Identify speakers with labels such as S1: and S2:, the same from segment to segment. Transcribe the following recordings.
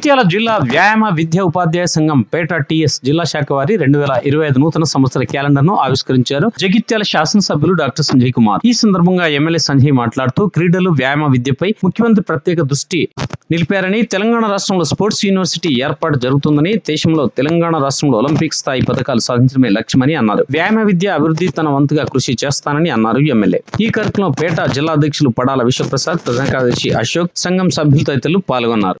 S1: జగిత్యాల జిల్లా వ్యాయామ విద్యా ఉపాధ్యాయ సంఘం పేట టిఎస్ జిల్లా శాఖ వారి రెండు వేల ఇరవై ఐదు నూతన సంవత్సర క్యాలెండర్ను ఆవిష్కరించారు. జగిత్యాల శాసనసభ్యులు డాక్టర్ సంజయ్ కుమార్. ఈ సందర్భంగా ఎమ్మెల్యే సంజయ్ మాట్లాడుతూ క్రీడలు వ్యాయామ విద్యపై ముఖ్యమంత్రి ప్రత్యేక దృష్టి నిలిపారని తెలంగాణ రాష్ట్రంలో స్పోర్ట్స్ యూనివర్సిటీ ఏర్పాటు జరుగుతుందని దేశంలో తెలంగాణ రాష్ట్రంలో ఒలింపిక్ స్థాయి పథకాలు సాధించడమే లక్ష్యమని అన్నారు. వ్యాయామ విద్య అభివృద్ధి తన వంతుగా కృషి చేస్తానని అన్నారు ఎమ్మెల్యే. ఈ కార్యక్రమంలో పేట జిల్లా అధ్యక్షులు పడాల విశ్వప్రసాద్ ప్రధాన కార్యదర్శి అశోక్ సంఘం సభ్యులు తదితరులు పాల్గొన్నారు.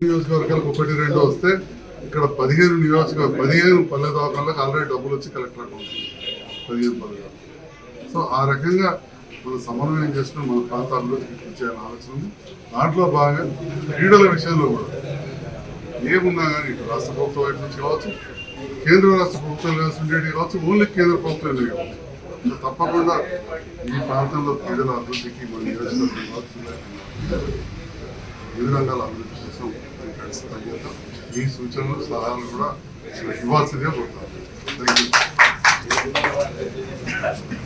S2: నియోజకవర్గాలకు ఒకటి రెండు వస్తే ఇక్కడ పదిహేను నియోజకవర్గ పదిహేను పల్లె దవాఖానలకు ఆల్రెడీ డబ్బులు వచ్చి కలెక్టర్ అకౌంట్ పదిహేను పల్లె సో ఆ రకంగా మనం సమన్వయం చేసుకుని మన ప్రాంతాల్లో చేయాలని ఆలోచన ఉంది. దాంట్లో భాగంగా క్రీడల విషయంలో కూడా ఏమున్నా కానీ ఇటు రాష్ట్ర ప్రభుత్వం వైపు నుంచి కావచ్చు కేంద్ర రాష్ట్ర ప్రభుత్వం కలిసి ఉండేది కావచ్చు ఓన్లీ కేంద్ర ప్రభుత్వం కావచ్చు. తప్పకుండా ఈ ప్రాంతంలో క్రీడల అభివృద్ధికి మన నియోజకవర్గం కావచ్చు వివిధ రంగాల అభివృద్ధి కోసం మేము ఖచ్చితంగా మీ సూచనలు సలహాలు కూడా ఇవ్వాల్సిందే కోరుతాను థ్యాంక్ యూ